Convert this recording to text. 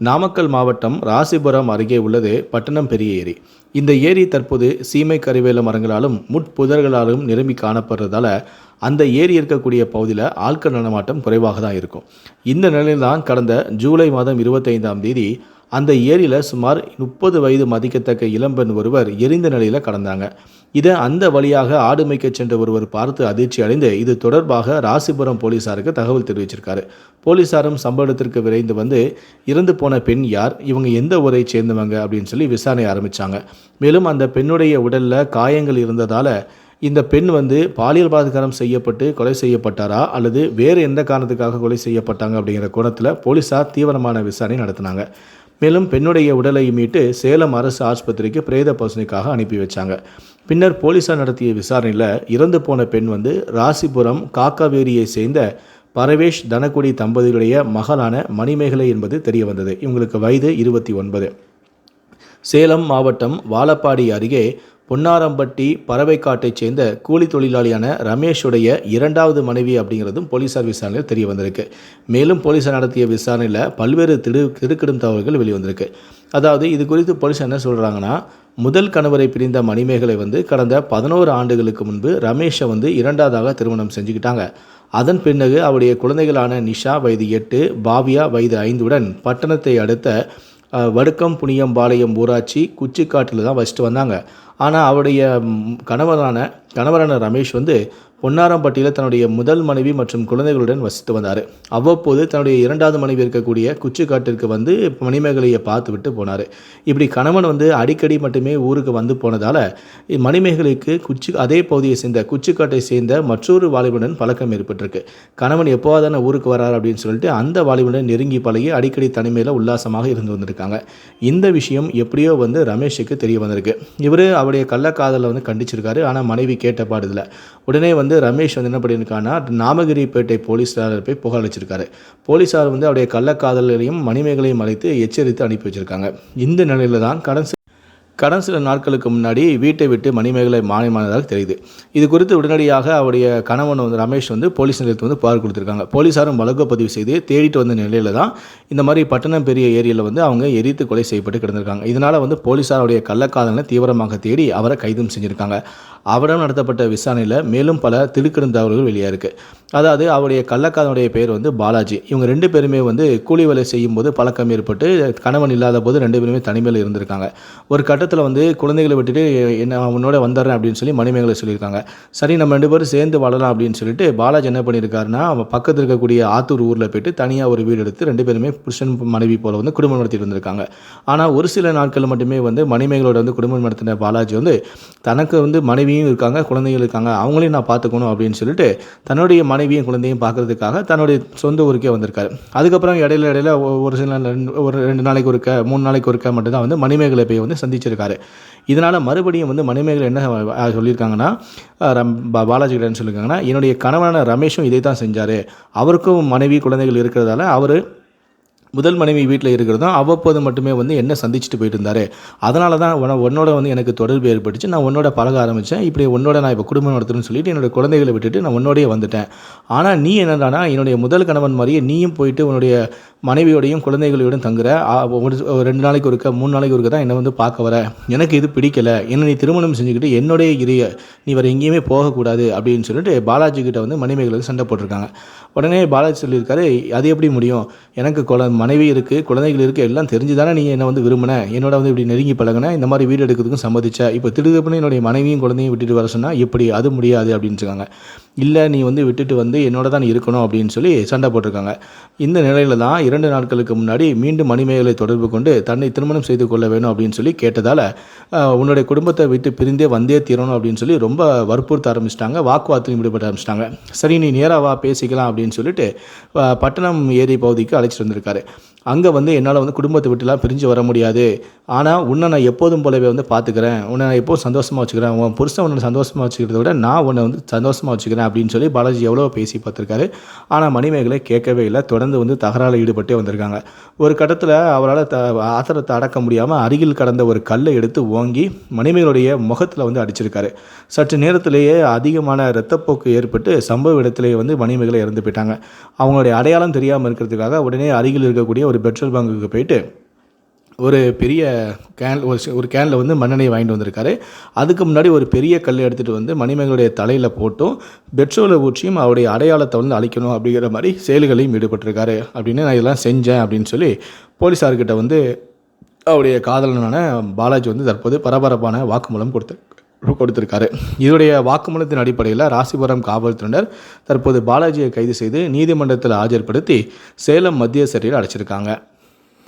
நாமக்கல் மாவட்டம் ராசிபுரம் அருகே உள்ளது. பட்டணம் பெரிய ஏரி. இந்த ஏரி தற்போது சீமை கருவேல மரங்களாலும் முட்புதர்களாலும் நிரம்பி காணப்படுறதால அந்த ஏரி இருக்கக்கூடிய பகுதியில் ஆட்கள் நடமாட்டம் குறைவாக தான் இருக்கும். இந்த நிலையில் தான் கடந்த ஜூலை மாதம் இருபத்தைந்தாம் தேதி அந்த ஏரியில் சுமார் முப்பது வயது மதிக்கத்தக்க இளம்பெண் ஒருவர் எரிந்த நிலையில் கடந்தாங்க. இதை அந்த வழியாக ஆடு மேய்க்கச் சென்ற ஒருவர் பார்த்து அதிர்ச்சி அடைந்து இது தொடர்பாக ராசிபுரம் போலீசாருக்கு தகவல் தெரிவிச்சிருக்காரு. போலீசாரும் சம்பவ இடத்திற்கு விரைந்து வந்து இறந்து போன பெண் யார் இவங்க எந்த ஊரை சேர்ந்தவங்க அப்படின்னு சொல்லி விசாரணை ஆரம்பித்தாங்க மேலும் அந்த பெண்ணுடைய உடலில் காயங்கள் இருந்ததால் இந்த பெண் வந்து பாலியல் பலாத்காரம் செய்யப்பட்டு கொலை செய்யப்பட்டாரா அல்லது வேறு எந்த காரணத்துக்காக கொலை செய்யப்பட்டாங்க அப்படிங்கிற கோணத்தில் போலீஸார் தீவிரமான விசாரணை நடத்தினாங்க. மேலும் பெண்ணுடைய உடலை மீட்டு சேலம் அரசு ஆஸ்பத்திரிக்கு பிரேத பரிசோதனைக்காக அனுப்பி வச்சாங்க. பின்னர் போலீசார் நடத்திய விசாரணையில் இறந்து போன பெண் வந்து ராசிபுரம் காக்காவேரியை சேர்ந்த பரவேஷ் தனக்குடி தம்பதிகளுடைய மகளான மணிமேகலை என்பது தெரிய வந்தது. இவங்களுக்கு வயது இருபத்தி ஒன்பது. சேலம் மாவட்டம் வாழப்பாடி அருகே பொன்னாரம்பட்டி பறவைக்காட்டைச் சேர்ந்த கூலி தொழிலாளியான ரமேஷுடைய இரண்டாவது மனைவி அப்படிங்கிறதும் போலீசார் விசாரணையில் தெரிய வந்திருக்கு. மேலும் போலீசார் நடத்திய விசாரணையில் பல்வேறு திடு திருக்கிடும் தகவல்கள் வெளிவந்திருக்கு. அதாவது இது குறித்து போலீஸ் என்ன சொல்கிறாங்கன்னா முதல் கணவரை பிரிந்த மணிமேகலை வந்து கடந்த பதினோரு ஆண்டுகளுக்கு முன்பு ரமேஷை வந்து இரண்டாவதாக திருமணம் செஞ்சுக்கிட்டாங்க. அதன் பின்னகு அவருடைய குழந்தைகளான நிஷா வயது எட்டு பாவியா வயது ஐந்துடன் பட்டணத்தை அடுத்த வடுக்கம் புனியம்பாளையம் ஊராட்சி குச்சிக்காட்டில் தான் வச்சுட்டு வந்தாங்க. ஆனால் அவருடைய கணவரான கணவரான ரமேஷ் வந்து பொன்னாரம்பட்டியில் தன்னுடைய முதல் மனைவி மற்றும் குழந்தைகளுடன் வசித்து வந்தார். அவ்வப்போது தன்னுடைய இரண்டாவது மனைவி இருக்கக்கூடிய குச்சிக்காட்டிற்கு வந்து மணிமேகலையை பார்த்து விட்டு போனார். இப்படி கணவன் வந்து அடிக்கடி மட்டுமே ஊருக்கு வந்து போனதால் மணிமேகலைக்கு குச்சி அதே பகுதியை சேர்ந்த குச்சிக்காட்டை சேர்ந்த மற்றொரு வாலிபனுடன் பழக்கம் ஏற்பட்டிருக்கு. கணவன் எப்போதான ஊருக்கு வரார் அப்படின்னு சொல்லிட்டு அந்த வாலிபனுடன் நெருங்கி பழகி அடிக்கடி தனிமையில் உல்லாசமாக இருந்து வந்திருக்காங்க. இந்த விஷயம் எப்படியோ வந்து ரமேஷுக்கு தெரிய வந்திருக்கு. இவர் அவருடைய கள்ளக்காதலை வந்து கண்டிச்சிருக்காரு. ஆனால் மனைவி கேட்ட பாடுதில் உடனே வந்து ரமேஷ் வந்து என்ன பண்ணியிருக்கான்னா நாமகிரிப்பேட்டை போலீஸார் போய் புகார் அளிச்சிருக்காரு. போலீஸார் வந்து அவருடைய கள்ளக்காதலையும் மணிமேகலையும் அழைத்து எச்சரித்து அனுப்பி வச்சிருக்காங்க. இந்த நிலையில தான் கடன் கடன் சில நாட்களுக்கு முன்னாடி வீட்டை விட்டு மணிமேகலை மாயமானதாக தெரியுது. இது குறித்து உடனடியாக அவருடைய கணவன் வந்து ரமேஷ் வந்து போலீஸ் நிலையத்துக்கு வந்து புகார் கொடுத்துருக்காங்க. போலீஸாரும் வழக்கு பதிவு செய்து தேடிட்டு வந்த நிலையில தான் இந்த மாதிரி பட்டணம் பெரிய ஏரியாவில் வந்து அவங்க எரித்து கொலை செய்யப்பட்டு கிடந்திருக்காங்க. இதனால் வந்து போலீஸாருடைய கள்ளக்காதலை தீவிரமாக தேடி அவரை கைதும் செஞ்சுருக்காங்க. அவரிடம் நடத்தப்பட்ட விசாரணையில் மேலும் பல திடுக்கிடும் தகவல்கள் வெளியாக இருக்கு. அதாவது அவருடைய கள்ளக்காதனுடைய பெயர் வந்து பாலாஜி. இவங்க ரெண்டு பேருமே வந்து கூலி வேலை செய்யும்போது பழக்கம் ஏற்பட்டு கணவன் இல்லாத போது ரெண்டு பேருமே தனிமையில் இருந்திருக்காங்க. ஒரு கட்டத்தில் வந்து குழந்தைகளை விட்டுட்டு என்ன உன்னோட வந்துடுறேன் அப்படின்னு சொல்லி மணிமேகலை சொல்லியிருக்காங்க. சரி நம்ம ரெண்டு பேரும் சேர்ந்து வாழலாம் அப்படின்னு சொல்லிட்டு பாலாஜி என்ன பண்ணியிருக்காருன்னா அவன் பக்கத்தில் இருக்கக்கூடிய ஆத்தூர் ஊரில் போயிட்டு தனியாக ஒரு வீடு எடுத்து ரெண்டு பேருமே புருஷன் மனைவி போல வந்து குடும்பம் நடத்திட்டு இருந்திருக்காங்க ஆனால் ஒரு சில நாட்கள் மட்டுமே வந்து மணிமேகலோட வந்து குடும்பம் நடத்தின பாலாஜி வந்து தனக்கு வந்து மனைவியும் இருக்காங்க குழந்தைகள் இருக்காங்க அவங்களையும் நான் பார்த்துக்கணும் அப்படின்னு சொல்லிட்டு தன்னுடைய மனைவியும் குழந்தையும் பார்க்கறதுக்காக தன்னுடைய சொந்த ஊருக்கே வந்திருக்காரு. அதுக்கப்புறம் இடையில இடையில ஒரு சில ரெண்டு- ஒரு ரெண்டு நாளைக்கு ஒருக்க மூணு நாளைக்கு ஒருக்க மட்டும்தான் வந்து மணிமேகலை போய் வந்து சொல்லியிருக்காரு. இதனால் மறுபடியும் வந்து மணிமேகலை என்ன சொல்லியிருக்காங்கன்னா ரம் பாலாஜி கிட்ட சொல்லியிருக்காங்கன்னா என்னுடைய கணவனான ரமேஷும் இதை தான் செஞ்சார். அவருக்கும் மனைவி குழந்தைகள் இருக்கிறதால அவர் முதல் மனைவி வீட்டில் இருக்கிறதும் அவ்வப்போது மட்டுமே வந்து என்ன சந்திச்சுட்டு போயிட்டு இருந்தார் அதனால தான் உன்னோட வந்து எனக்கு தொடர்பு ஏற்பட்டுச்சு. நான் உன்னோட பழக ஆரம்பித்தேன் இப்படி உன்னோட நான் இப்போ குடும்பம் நடத்துறேன்னு சொல்லிட்டு என்னோட குழந்தைகளை விட்டுட்டு நான் உன்னோடய வந்துட்டேன். ஆனால் நீ என்னடானா என்னுடைய முதல் கணவன் மாதிரியே நீயும் போயிட்டு உன்னுடைய மனைவியோடையும் குழந்தைகளோடையும் தங்குற. ஒரு ரெண்டு நாளைக்கு ஒருக்க மூணு நாளைக்கு ஒருக்க தான் என்னை வந்து பார்க்க வர. எனக்கு இது பிடிக்கல. என்ன நீ திருமணம் செஞ்சுக்கிட்டு என்னுடைய இறைய நீ வேறு எங்கேயுமே போகக்கூடாது அப்படின்னு சொல்லிட்டு பாலாஜி கிட்ட வந்து மனைவிகளுக்கு சண்டை போட்டிருக்காங்க. உடனே பாலாஜி சொல்லியிருக்காரு அது எப்படி முடியும்? எனக்கு குழந்தை மனைவி இருக்குது குழந்தைகள் இருக்குது எல்லாம் தெரிஞ்சு தானே நீ என்னை வந்து விரும்பின? என்னோட வந்து இப்படி நெருங்கி பழகின இந்த மாதிரி வீடு எடுக்கிறதுக்கும் சம்மதிச்ச. இப்போ திடுதப்புன்னு என்னுடைய மனைவியும் குழந்தையும் விட்டுட்டு வர சொன்னால் எப்படி அது முடியாது அப்படின்னு சொன்னாங்க இல்லை நீ வந்து விட்டுட்டு வந்து என்னோட தான் இருக்கணும் அப்படின்னு சொல்லி சண்டை போட்டிருக்காங்க. இந்த நிலையில தான் இரண்டு நாட்களுக்கு முன்னாடி மீண்டும் மணிமேகலை தொடர்பு கொண்டு தன்னை திருமணம் செய்து கொள்ள வேணும் அப்படின்னு சொல்லி கேட்டதால் உன்னுடைய குடும்பத்தை விட்டு பிரிந்தே வந்தே தீரணும் அப்படின்னு சொல்லி ரொம்ப வற்புறுத்த ஆரம்பிச்சிட்டாங்க வாக்குவாதத்தில் ஈடுபட ஆரம்பிச்சிட்டாங்க. சரி நீ நேராக வா பேசிக்கலாம் அப்படின்னு சொல்லிட்டு பட்டணம் ஏரி பகுதிக்கு அழைச்சிட்டு வந்திருக்காரு. அங்கே வந்து என்னால் வந்து குடும்பத்தை விட்டுலாம் பிரிஞ்சு வர முடியாது. ஆனால் உன்னை நான் எப்போதும் போலவே வந்து பார்த்துக்கிறேன் உன்னை நான் எப்போதும் சந்தோஷமாக வச்சுக்கிறேன். உன் புருஷன் உன்னை சந்தோஷமாக வச்சுக்கிறத விட நான் உன்னை வந்து சந்தோஷமாக வச்சுக்கிறேன் அப்படின்னு சொல்லி பாலாஜி எவ்வளோ பேசி பார்த்துருக்காரு ஆனால் மணிமேகலை கேட்கவே இல்லை. தொடர்ந்து வந்து தகராறில் ஈடுபட்டே வந்திருக்காங்க. ஒரு கட்டத்தில் அவரால் த ஆத்திரத்தை அடக்க முடியாமல் அருகில் கடந்த ஒரு கல்லை எடுத்து ஓங்கி மணிமேகலுடைய முகத்தில் வந்து அடிச்சிருக்காரு. சற்று நேரத்திலேயே அதிகமான இரத்தப்போக்கு ஏற்பட்டு சம்பவ இடத்திலேயே வந்து மணிமேகலை இறந்து போயிட்டாங்க. அவங்களுடைய அடையாளம் தெரியாமல் இருக்கிறதுக்காக உடனே அருகில் இருக்கக்கூடிய ஒரு பெட்ரோல் பங்குக்கு போயிட்டு ஒரு பெரிய கேன் ஒரு ஒரு கேனில் வந்து மண்ணெண்ணெய் வாங்கிட்டு வந்திருக்காரு. அதுக்கு முன்னாடி ஒரு பெரிய கல் எடுத்துகிட்டு வந்து மணிமேகலுடைய தலையில் போட்டும் பெட்ரோலை ஊற்றியும் அவருடைய அடையாளத்தை வந்து அழிக்கணும் அப்படிங்கிற மாதிரி செயல்களையும் ஈடுபட்டிருக்காரு. அப்படின்னு நான் இதெல்லாம் செஞ்சேன் அப்படின்னு சொல்லி போலீஸார்கிட்ட வந்து அவருடைய காதலனான பாலாஜி வந்து தற்போது பரபரப்பான வாக்குமூலம் கொடுத்துருக்கு கொடுத்திருக்காரு. இதோடைய வாக்குமூலத்தின் அடிப்படையில் ராசிபுரம் காவல்துறையினர் தற்போது பாலாஜியை கைது செய்து நீதிமன்றத்தில் ஆஜர்படுத்தி சேலம் மத்திய சிறையில் அடைச்சிருக்காங்க.